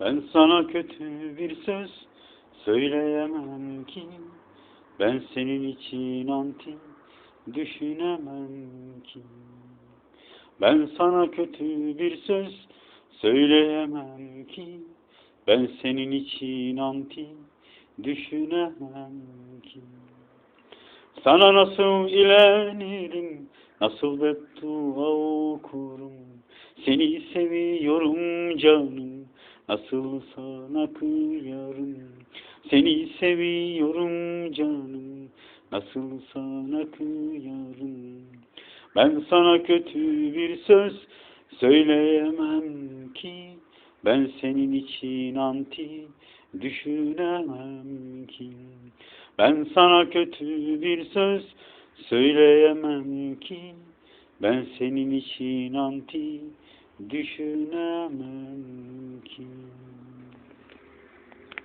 Ben sana kötü bir söz söyleyemem ki. Ben senin için anti düşünemem ki. Ben sana kötü bir söz söyleyemem ki. Ben senin için anti düşünemem ki. Sana nasıl ilenirim Nasıl beddua okurum. Seni seviyorum canım Nasıl sana kıyarım. Seni seviyorum canım. Nasıl sana kıyarım? Ben sana kötü bir söz Söyleyemem ki. Ben senin için anti Düşünemem ki. Ben sana kötü bir söz Söyleyemem ki. Ben senin için anti düşünemem.